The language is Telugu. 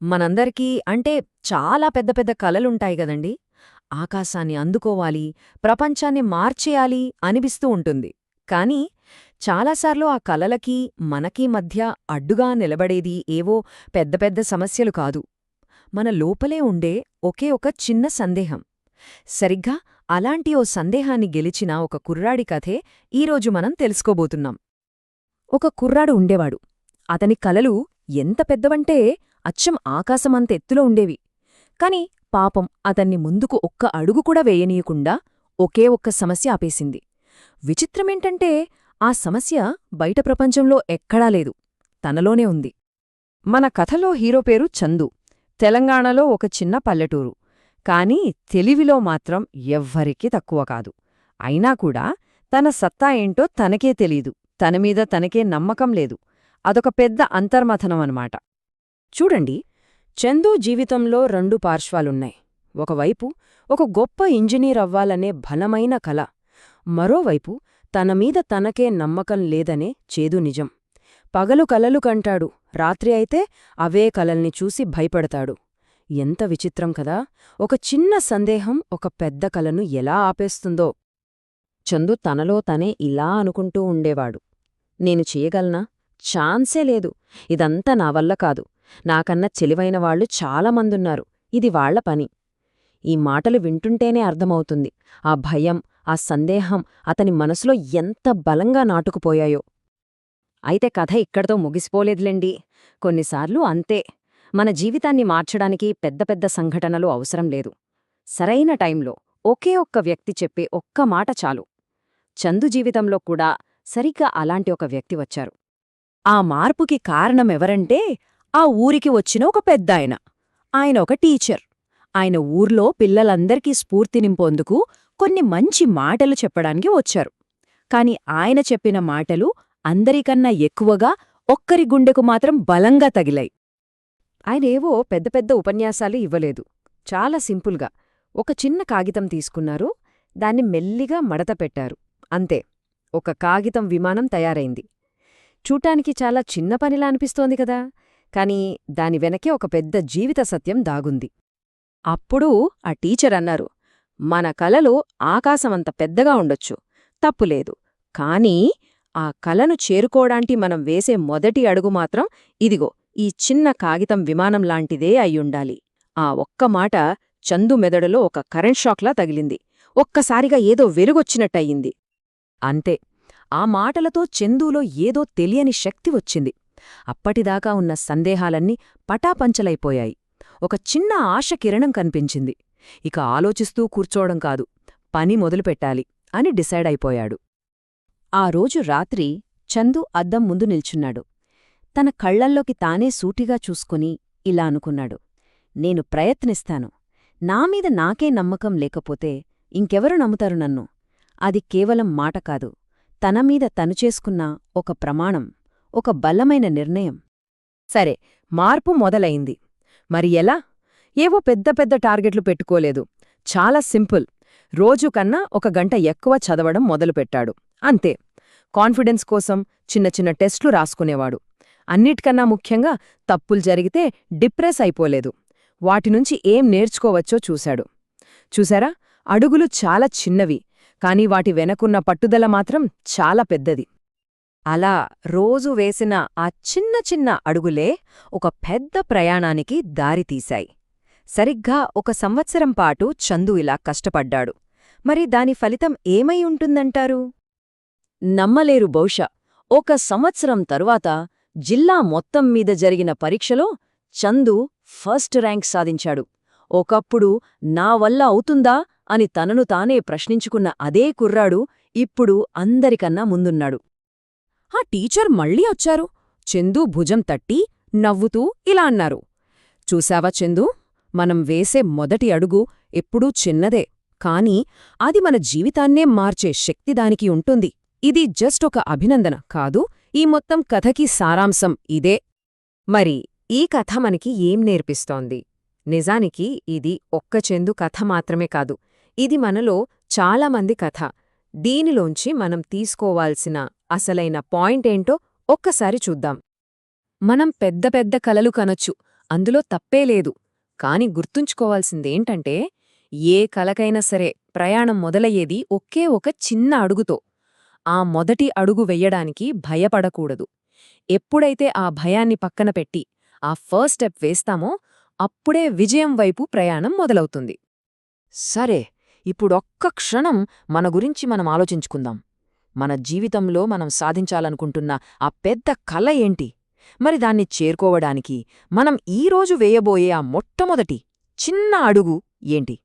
మనందరికీ అంటే చాలా పెద్ద పెద్ద కలలుంటాయి గదండి ఆకాశాన్ని అందుకోవాలి ప్రపంచాన్ని మార్చేయాలి అనిపిస్తూ ఉంటుంది. కాని చాలాసార్లు ఆ కలలకి మనకీ మధ్య అడ్డుగా నిలబడేది ఏవో పెద్ద పెద్ద సమస్యలు కాదు. మన లోపలే ఉండే ఒకే ఒక చిన్న సందేహం. సరిగ్గా అలాంటి ఓ సందేహాన్ని గెలిచిన ఒక కుర్రాడి కథే ఈరోజు మనం తెలుసుకోబోతున్నాం. ఒక కుర్రాడు ఉండేవాడు. అతని కలలు ఎంత పెద్దవంటే అచ్చం ఆకాశమంత ఎత్తులో ఉండేవి. కాని పాపం అతన్ని ముందుకు ఒక్క అడుగు కూడా వేయనీయకుండా ఒకే ఒక్క సమస్య ఆపేసింది. విచిత్రమేంటంటే ఆ సమస్య బయట ప్రపంచంలో ఎక్కడా లేదు. తనలోనే ఉంది. మన కథలో హీరో పేరు చందు. తెలంగాణలో ఒక చిన్న పల్లెటూరు. కాని తెలివిలో మాత్రం ఎవ్వరికీ తక్కువ కాదు. అయినా కూడా తన సత్తా ఏంటో తనకే తెలీదు. తనమీద తనకే నమ్మకం లేదు. అదొక పెద్ద అంతర్మథనమనమాట చూడండి చందు జీవితంలో రెండు పార్శ్వాలున్నాయి. ఒకవైపు ఒక గొప్ప ఇంజనీర్ అవ్వాలనే బలమైన కల మరోవైపు తనమీద తనకే నమ్మకం లేదనే చేదు నిజం. పగలు కలలు కంటాడు రాత్రి అయితే అవే కలల్ని చూసి భయపడతాడు. ఎంత విచిత్రం కదా! ఒక చిన్న సందేహం ఒక పెద్ద కలను ఎలా ఆపేస్తుందో. చందు తనలో తనే ఇలా అనుకుంటూ ఉండేవాడు. నేను చేయగలనా? ఛాన్సే లేదు. ఇదంతా నా వల్ల కాదు. నాకన్నా చెలివైన వాళ్ళు చాలామందున్నారు ఇది వాళ్ళ పని. ఈ మాటలు వింటుంటేనే అర్థమవుతుంది. ఆ భయం ఆ సందేహం అతని మనసులో ఎంత బలంగా నాటుకుపోయాయో. అయితే కథ ఇక్కడితో ముగిసిపోలేదులేండి. కొన్నిసార్లు అంతే. మన జీవితాన్ని మార్చడానికి పెద్ద పెద్ద సంఘటనలు అవసరం లేదు. సరైన టైంలో ఒకే ఒక్క వ్యక్తి చెప్పే ఒక్క మాట చాలు. చందు జీవితంలో కూడా సరిగ్గా అలాంటి ఒక వ్యక్తి వచ్చారు. ఆ మార్పుకి కారణమెవరంటే ఆ ఊరికి వచ్చిన ఒక పెద్దాయన. ఆయన ఒక టీచర్. ఆయన ఊర్లో పిల్లలందరికీ స్ఫూర్తి నింపొందుకు కొన్ని మంచి మాటలు చెప్పడానికి వచ్చారు. కాని ఆయన చెప్పిన మాటలు అందరికన్నా ఎక్కువగా ఒక్కరి గుండెకు మాత్రం బలంగా తగిలాయి. ఆయనేవో పెద్ద పెద్ద ఉపన్యాసాలు ఇవ్వలేదు. చాలా సింపుల్గా. ఒక చిన్న కాగితం తీసుకున్నారు. దాన్ని మెల్లిగా మడత పెట్టారు. అంతే. ఒక కాగితం విమానం తయారైంది. చూటానికి చాలా చిన్న పనిలా అనిపిస్తోంది కదా. కాని దాని వెనకే ఒక పెద్ద జీవిత సత్యం దాగుంది. అప్పుడు ఆ టీచర్ అన్నారు మన కలలు ఆకాశమంత పెద్దగా ఉండొచ్చు తప్పులేదు కానీ ఆ కలను చేరుకోవడానికి మనం వేసే మొదటి అడుగు మాత్రం ఇదిగో ఈ చిన్న కాగితం విమానం లాంటిదే అయ్యుండాలి. ఆ ఒక్క మాట చందు మెదడులో ఒక కరెంట్ షాక్లా తగిలింది. ఒక్కసారిగా ఏదో వెలుగొచ్చినట్టయింది. అంతే. ఆ మాటలతో చందూలో ఏదో తెలియని శక్తి వచ్చింది. అప్పటిదాకా ఉన్న సందేహాలన్నీ పటాపంచలైపోయాయి. ఒక చిన్న ఆశ కిరణం కనిపించింది. ఇక ఆలోచిస్తూ కూర్చోవడం కాదు పని మొదలుపెట్టాలి అని డిసైడ్ అయిపోయాడు. ఆ రోజు రాత్రి చందు అద్దం ముందు నిల్చున్నాడు. తన కళ్ళల్లోకి తానే సూటిగా చూసుకుని ఇలా అనుకున్నాడు. నేను ప్రయత్నిస్తాను. నామీద నాకే నమ్మకం లేకపోతే ఇంకెవరు నమ్ముతారు నన్ను? అది కేవలం మాట కాదు. తనమీద తను చేసుకున్న ఒక ప్రమాణం. ఒక బలమైన నిర్ణయం. సరే మార్పు మొదలైంది. మరి ఎలా? ఏవో పెద్ద పెద్ద టార్గెట్లు పెట్టుకోలేదు. చాలా సింపుల్. రోజు కన్నా ఒక గంట ఎక్కువ చదవడం మొదలుపెట్టాడు. అంతే. కాన్ఫిడెన్స్ కోసం చిన్న చిన్న టెస్ట్లు రాసుకునేవాడు. అన్నిటికన్నా ముఖ్యంగా తప్పులు జరిగితే డిప్రెస్ అయిపోలేదు. వాటినుంచి ఏం నేర్చుకోవచ్చో చూశాడు. చూసారా అడుగులు చాలా చిన్నవి. కాని వాటి వెనకున్న పట్టుదల మాత్రం చాలా పెద్దది. అలా రోజు వేసిన ఆ చిన్న చిన్న అడుగులే ఒక పెద్ద ప్రయాణానికి దారితీశాయి సరిగ్గా ఒక సంవత్సరం పాటు చందు ఇలా కష్టపడ్డాడు. మరి దాని ఫలితం ఏమై ఉంటుందంటారు? నమ్మలేరు బహుశా. ఒక సంవత్సరం తరువాత జిల్లా మొత్తం మీద జరిగిన పరీక్షలో చందు ఫస్ట్ ర్యాంక్ సాధించాడు. ఒకప్పుడు నా వల్ల అవుతుందా అని తనను తానే ప్రశ్నించుకున్న అదే కుర్రాడు ఇప్పుడు అందరికన్నా ముందున్నాడు. ఆ టీచర్ మళ్ళీ వచ్చారు. చందు భుజం తట్టి నవ్వుతూ ఇలా అన్నారు. చూశావా చందు? మనం వేసే మొదటి అడుగు ఎప్పుడూ చిన్నదే. కాని అది మన జీవితాన్నే మార్చే శక్తి దానికి ఉంటుంది. ఇది జస్ట్ ఒక అభినందన కాదు ఈ మొత్తం కథకి సారాంశం ఇదే. మరి ఈ కథ మనకి ఏం నేర్పిస్తోంది? నిజానికి ఇది ఒక్క చెందు కథ మాత్రమే కాదు. ఇది మనలో చాలామంది కథ. దీనిలోంచి మనం తీసుకోవాల్సిన అసలైన పాయింటేంటో ఒక్కసారి చూద్దాం. మనం పెద్ద పెద్ద కలలు కనొచ్చు అందులో తప్పే లేదు. కాని గుర్తుంచుకోవాల్సిందేంటంటే ఏ కలకైనా సరే ప్రయాణం మొదలయ్యేది ఒకే ఒక చిన్న అడుగుతో. ఆ మొదటి అడుగు వెయ్యడానికి భయపడకూడదు. ఎప్పుడైతే ఆ భయాన్ని పక్కన పెట్టి ఆ ఫస్ట్ స్టెప్ వేస్తామో అప్పుడే విజయం వైపు ప్రయాణం మొదలవుతుంది. సరే ఇప్పుడొక్క క్షణం మన గురించి మనం ఆలోచించుకుందాం. మన జీవితంలో మనం సాధించాలనుకుంటున్న ఆ పెద్ద కల ఏంటి? మరి దాన్ని చేరుకోవడానికి మనం ఈరోజు వేయబోయే ఆ మొట్టమొదటి చిన్న అడుగు ఏంటి?